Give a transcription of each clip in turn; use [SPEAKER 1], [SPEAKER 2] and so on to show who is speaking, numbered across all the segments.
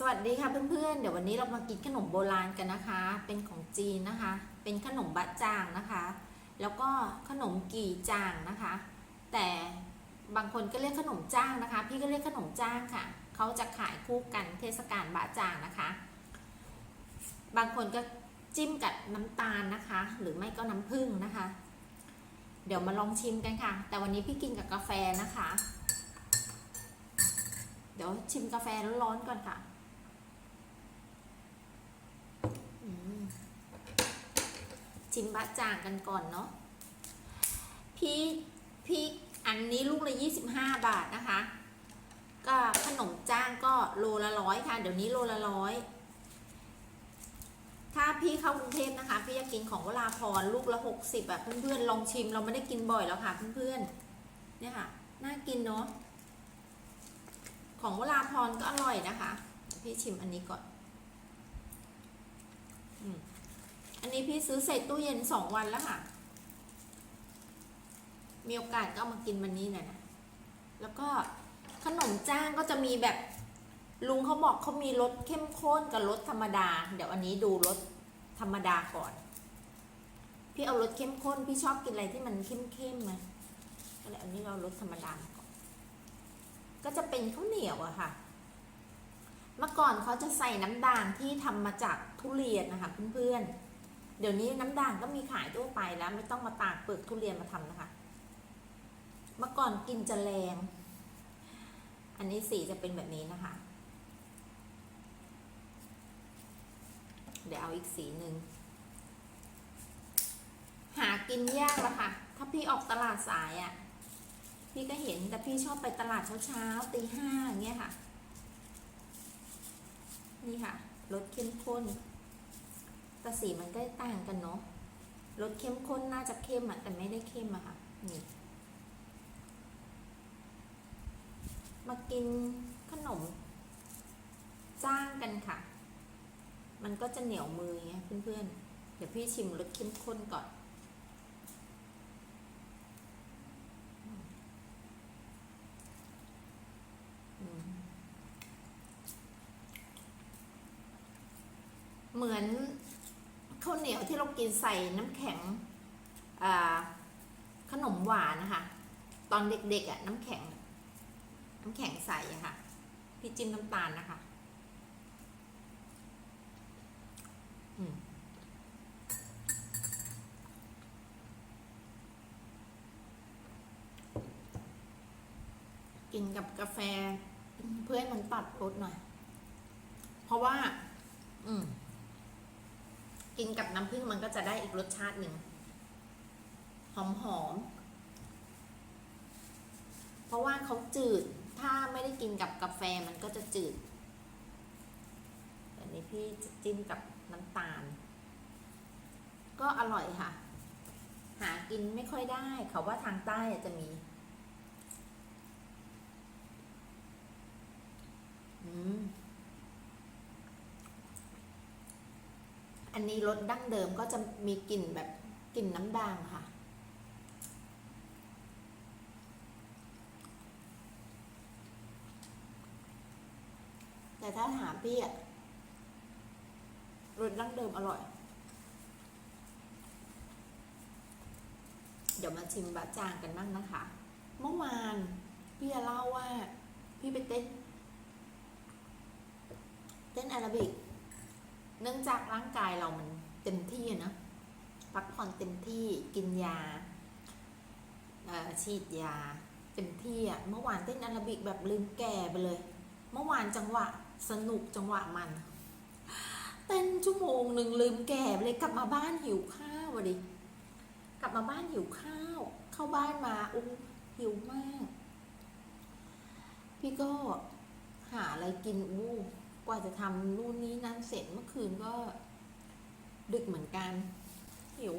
[SPEAKER 1] สวัสดีค่ะเพื่อนๆ เดี๋ยววันนี้เรามากินขนมโบราณกันนะคะ เป็นของจีนนะคะ เป็นขนมบะจ่างนะคะ แล้วก็ขนมกี่จ่างนะคะ แต่บางคนก็เรียกขนมจ้างนะคะ พี่ก็เรียกขนมจ้างค่ะ เขาจะขายคู่กันเทศกาลบะจ่างนะคะ บางคนก็จิ้มกับน้ำตาลนะคะ หรือไม่ก็น้ำผึ้งนะคะ เดี๋ยวมาลองชิมกันค่ะ แต่วันนี้พี่กินกับกาแฟนะคะ เดี๋ยวชิมกาแฟร้อนๆก่อนค่ะ อืม ชิมบะจางกันก่อนเนาะพี่พี่อันนี้ลูกละยี่สิบห้าบาทนะคะ ก็ขนมจ้างก็โลละร้อยค่ะ เดี๋ยวนี้โลละร้อยถ้าพี่เข้ากรุงเทพนะคะ พี่จะกินของวราพรลูกละหกสิบแบบเพื่อนๆลองชิมเราไม่ได้กินบ่อยแล้วค่ะเพื่อนๆเนี่ยค่ะน่ากินเนาะของวราพรก็อร่อยนะคะ พี่ชิมอันนี้ก่อน อืม อันนี้พี่ซื้อใส่ตู้เย็นสองวันแล้วค่ะ มีโอกาสก็เอามากินวันนี้หน่อยนะ แล้วก็ขนมจ้างก็จะมีแบบลุงเขาบอกเขามีรสเข้มข้นกับรสธรรมดา เดี๋ยวอันนี้ดูรสธรรมดาก่อน พี่เอารสเข้มข้น พี่ชอบกินอะไรที่มันเข้มๆไหมก็เลยอันนี้เรารสธรรมดามาก่อน ก็จะเป็นข้าวเหนียวอะค่ะ เมื่อก่อนเขาจะใส่น้ำด่างที่ทำมาจากทุเรียนนะคะเพื่อนๆ เดี๋ยวนี้น้ำด่างก็มีขายทั่วไปแล้วไม่ต้องมาตากเปลือกทุเรียนมาทำนะคะ เมื่อก่อนกินจะแรง อันนี้สีจะเป็นแบบนี้นะคะ เดี๋ยวเอาอีกสีหนึ่ง หากินยากล้วค่ะ ถ้าพี่ออกตลาดสายอะ่ะ พี่ก็เห็นแต่พี่ชอบไปตลาดเช้าๆตีห้าอย่างเงี้ยค่ะ นี่ค่ะรสเข้มข้น แต่สีมันก็ต่างกันเนาะรสเข้มข้นน่าจะเข้มอะแต่ไม่ได้เข้มอะค่ะ นี่ มากินขนม จ้างกันค่ะ มันก็จะเหนียวมือไงเพื่อนๆ เดี๋ยวพี่ชิมรสเข้มข้นก่อน เหมือนาวเหนียวที่เรากินใส่น้ำแข็งขนมหวานนะคะ ตอนเด็กๆอะ่ะน้ำแข็ง น้ำแข็งใสอะค่ะ พี่จิ้มน้ำตาลนะคะกินกับกาแฟเพื่อให้มันตัดรสหน่อย เพราะว่า อืม กินกับน้ำผึ้งมันก็จะได้อีกรสชาติหนึ่งหอมหอมๆเพราะว่าเขาจืดถ้าไม่ได้กินกับกาแฟมันก็จะจืดอันนี้พี่จะจิ้มกับน้ำตาล ก็อร่อยค่ะ หากินไม่ค่อยได้ เขาว่าทางใต้อะจะมี อืม อันนี้รสดั้งเดิมก็จะมีกลิ่นแบบกลิ่นน้ำด่างค่ะ แต่ถ้าถามพี่อะรสดั้งเดิมอร่อย เดี๋ยวมาชิมบะจางกันบ้างนะคะ เมื่อวานพี่จะเล่าว่าพี่ไปเต้น เต้นแอโรบิก เนื่องจากร่างกายเรามันเต็มที่อะนะพักผ่อนเต็มที่กินยาอ่อฉีดยาเต็มที่อะเมื่อวานเต้นแอโรบิกแบบลืมแก่ไปเลย เมื่อวานจังหวะสนุกจังหวะมัน เต้นชั่วโมงหนึ่งลืมแก่ไปเลยกลับมาบ้านหิวข้าวดิกลับมาบ้านหิวข้าว เข้าบ้านมาอู้หิวมาก พี่ก็หาอะไรกินอู้ กว่าจะทำนู่นนี้นั่นเสร็จเมื่อคืนก็ ดึกเหมือนกันหิว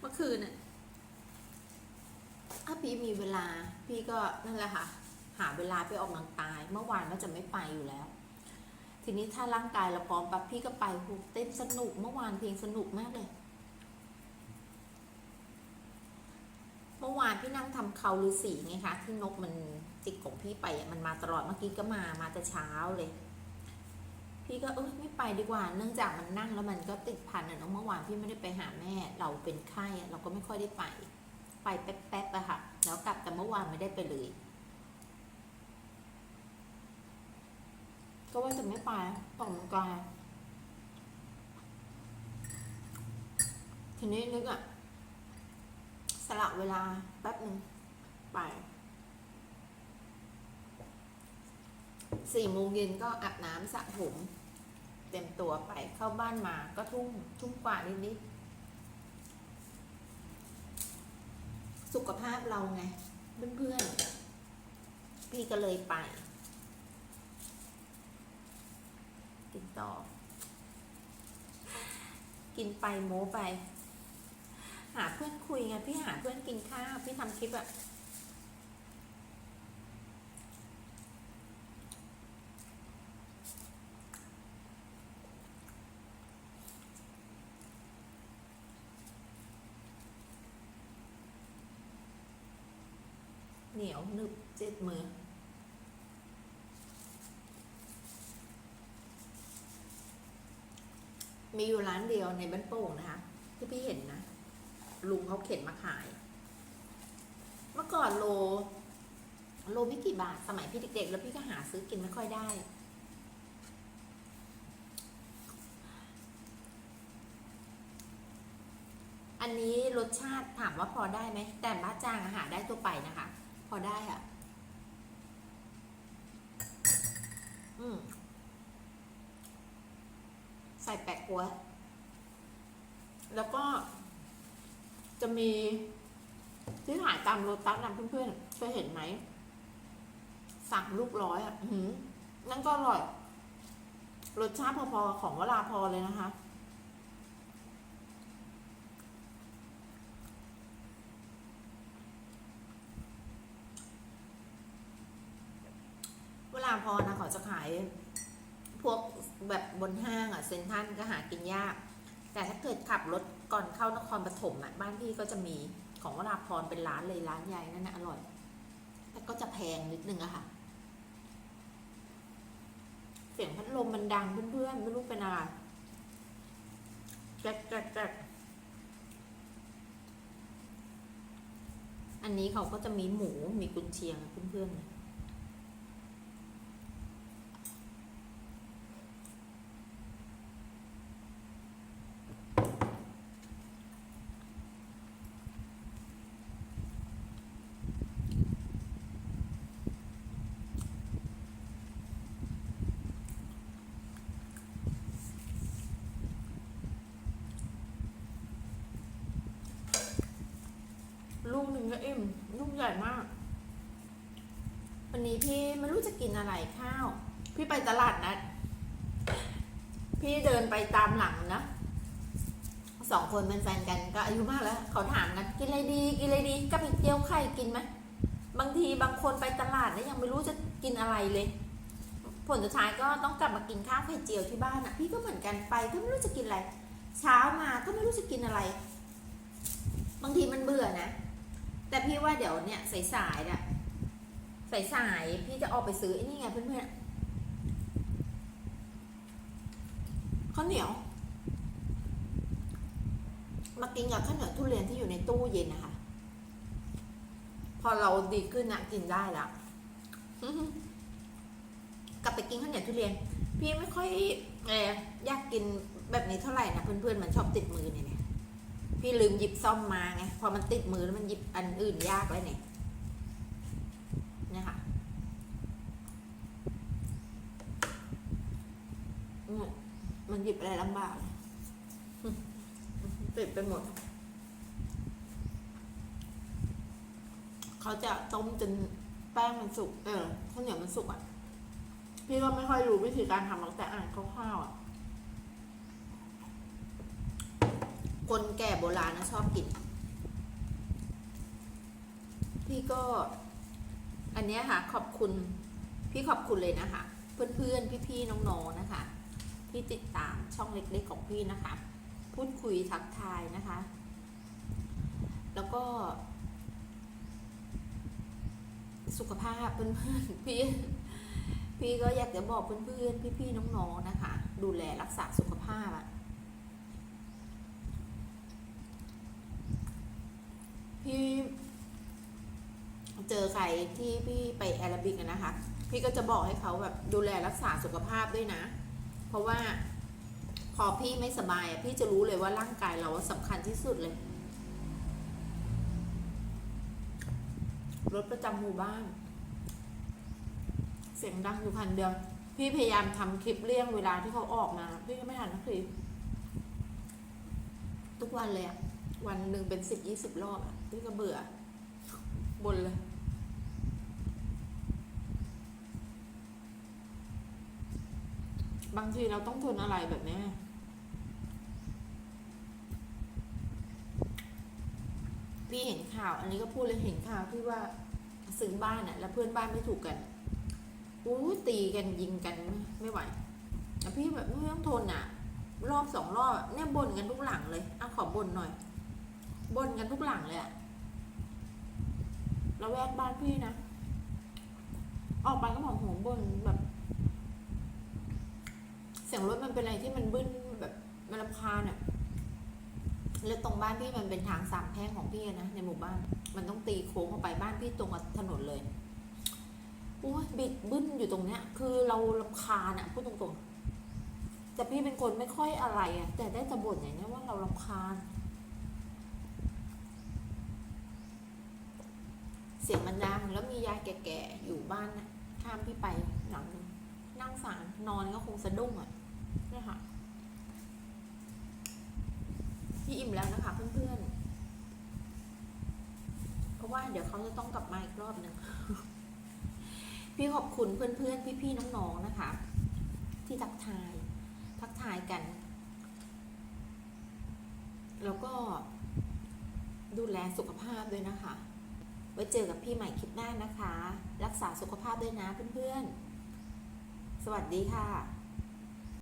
[SPEAKER 1] เมื่อคืนน่ะถ้าพี่มีเวลา พี่ก็นั่นแหละค่ะ หาเวลาไปออกกำลังกาย เมื่อวานก็จะไม่ไปอยู่แล้ว ทีนี้ถ้าร่างกายเราพร้อมปั๊บพี่ก็ไปเต้นสนุกเมื่อวานเพลงสนุกมากเลยเมื่อวานพี่นั่งทำเขาฤาษีไงคะที่นกมันจิกของพี่ไปมันมาตลอดเมื่อกี้ก็มามาแต่เช้าเลย พี่ก็เออไม่ไปดีกว่า เนื่องจากมันนั่งแล้วมันก็ติดพันอะเนาะเมื่อวานพี่ไม่ได้ไปหาแม่ เราเป็นไข้เราก็ไม่ค่อยได้ไป ไปแป๊บๆอะค่ะ แล้วกลับแต่เมื่อวานไม่ได้ไปเลยก็ว่าจะไม่ไปต่อมกลายทีนี้นึกอะสละเวลาแป๊บหนึ่งไปสี่โมงเย็นก็อาบน้ำสระผม เต็มตัวไปเข้าบ้านมาก็ทุ่มทุ่มกว่านิดๆสุขภาพเราไง เพื่อนๆ พี่ก็เลยไป กินต่อ กินไปโม้ไป หาเพื่อนคุยไง พี่หาเพื่อนกินข้าว พี่ทำคลิปอะ เหนียวหนึบเจ็ดมือ มีอยู่ร้านเดียวในบ้านโป่งนะคะ ที่พี่เห็นนะ ลุงเขาเข็นมาขาย เมื่อก่อนโล โลไม่กี่บาท สมัยพี่เด็กๆ แล้วพี่ก็หาซื้อกินไม่ค่อยได้อันนี้รสชาติถามว่าพอได้ไหม แต่บ้าจางอาหารได้ตัวไปนะคะ พอได้อะอืม ใส่แปะกัว แล้วก็ จะมีที่ขายตามโรตัสนะเพื่อนๆเคยเห็นไหม สั่งลูกร้อยอะหือนั่นก็อร่อย รสชาติพอๆของวราพรเลยนะคะ ลาพอนะเขาจะขายพวกแบบบนห้างอะเซนทรันก็หากินยาก แต่ถ้าเกิดขับรถก่อนเข้านครปฐมอะบ้านพี่ก็จะมีของวราพรเป็นร้านเลยร้านใหญ่นั่นนะอร่อย แต่ก็จะแพงนิดนึงอะค่ะ เสียงพัดลมมันดังเพื่อนๆไม่รู้เป็นอะไรแกรกแกรกแกรกอันนี้เขาก็จะมีหมูมีกุนเชียงเพื่อนๆ ลูกหนึ่งก็อิ่มลูกใหญ่มาก วันนี้พี่ไม่รู้จะกินอะไรข้าว พี่ไปตลาดนัดพี่เดินไปตามหลังนะสองคนเป็นแฟนกันก็อายุมากแล้ว เขาถามนะกินอะไรดี กินอะไรดีกับอีกเจียวไข่กินไหมบางทีบางคนไปตลาดแล้วยังไม่รู้จะกินอะไรเลย ผลสุดท้ายก็ต้องกลับมากินข้าวไข่เจียวที่บ้านอะ พี่ก็เหมือนกันไปก็ไม่รู้จะกินอะไร เช้ามาก็ไม่รู้จะกินอะไร บางทีมันเบื่อนะ แต่พี่ว่าเดี๋ยวเนี่ยสายๆน่ะสายๆพี่จะออกไปซื้อไอ้นี่ไงเพื่อนๆข้าวเหนียว มากินกับข้าวเหนียวทุเรียนที่อยู่ในตู้เย็นนะคะ พอเราดีขึ้นนะกินได้ละกลับไปกินข้าวเหนียวทุเรียน พี่ไม่ค่อยเอออยากกินแบบนี้เท่าไหร่นะเพื่อนๆมันชอบติดมือเนี่ย พี่ลืมหยิบซ่อมมาไง พอมันติดมือแล้วมันหยิบอันอื่นยากเลยเนี่ยเนี่ยค่ะเนี่ยมันหยิบอะไรลำบากติดไปหมด เขาจะต้มจนแป้งมันสุก เออข้าวเหนียวมันสุกอะ พี่ก็ไม่ค่อยรู้วิธีการทำหรอกแต่อ่านคร่าวๆอะ คนแก่โบราณนะชอบกิน พี่ก็ อันนี้ค่ะ ขอบคุณ พี่ขอบคุณเลยนะคะ เพื่อนๆ พี่ๆ น้องๆ นะคะ ที่ติดตามช่องเล็กๆ ของพี่นะคะ พูดคุยทักทายนะคะ แล้วก็ สุขภาพเพื่อนๆ พี่พี่ก็อยากจะบอกเพื่อนๆ พี่ๆ น้องๆ นะคะ ดูแลรักษาสุขภาพอะ พี่เจอใครที่พี่ไปแอรบิกนะคะ พี่ก็จะบอกให้เขาแบบดูแลรักษาสุขภาพด้วยนะ เพราะว่าพอพี่ไม่สบายพี่จะรู้เลยว่าร่างกายเราสำคัญที่สุดเลย รถประจำหมู่บ้าน เสียงดังอยู่คันเดียวพี่พยายามทำคลิปเลี่ยงเวลาที่เขาออกมา พี่ก็ไม่ทันนะคือทุกวันเลยอะวันหนึ่งเป็นสิบยี่สิบรอบอะ พี่ก็เบื่อบนเลยบางทีเราต้องทนอะไรแบบนี้พี่เห็นข่าว อันนี้ก็พูดเลยเห็นข่าวที่ว่าซื้อบ้านอะแล้วเพื่อนบ้านไม่ถูกกันอู้ตีกันยิงกันไม่ไหวแล้วพี่แบบไม่ต้องทนอะรอบสองรอบเนี่ยบ่นกันทุกหลังเลยอะขอบ่นหน่อย บ่นกันทุกหลังเลยอะแล้วแวกบ้านพี่นะ ออกไปก็บอกโหบ่นแบบ เสียงรถมันเป็นอะไรที่มันบึ้นแบบมันรำคาญอะแล้วตรงบ้านพี่มันเป็นทางสามแพร่งของพี่นะในหมู่บ้าน มันต้องตีโค้งเข้าไปบ้านพี่ตรงกับถนนเลยโอ้ยบิดบึ้นอยู่ตรงเนี้ย คือเราลำคาญอะพูดตรงๆแต่พี่เป็นคนไม่ค่อยอะไรอะแต่ได้แต่บ่นอย่างเนี้ยว่าเราลำคาญ สียงมันดังแล้วมียายแก่ๆอยู่บ้านนะข้ามพี่ไปหลังนึงนั่งสารนอนก็คงสะดุ้งอะนี่ค่ะพี่อิ่มแล้วนะคะ เพื่อนๆ เพราะว่าเดี๋ยวเขาจะต้องกลับมาอีกรอบหนึ่งพี่ขอบคุณเพื่อนๆ พี่ๆ น้องๆ นะคะ ที่ทักทาย ทักทายกัน แล้วก็ดูแลสุขภาพด้วยนะคะ ไว้เจอกับพี่ใหม่คลิปหน้านะคะ รักษาสุขภาพด้วยนะเพื่อนๆ สวัสดีค่ะ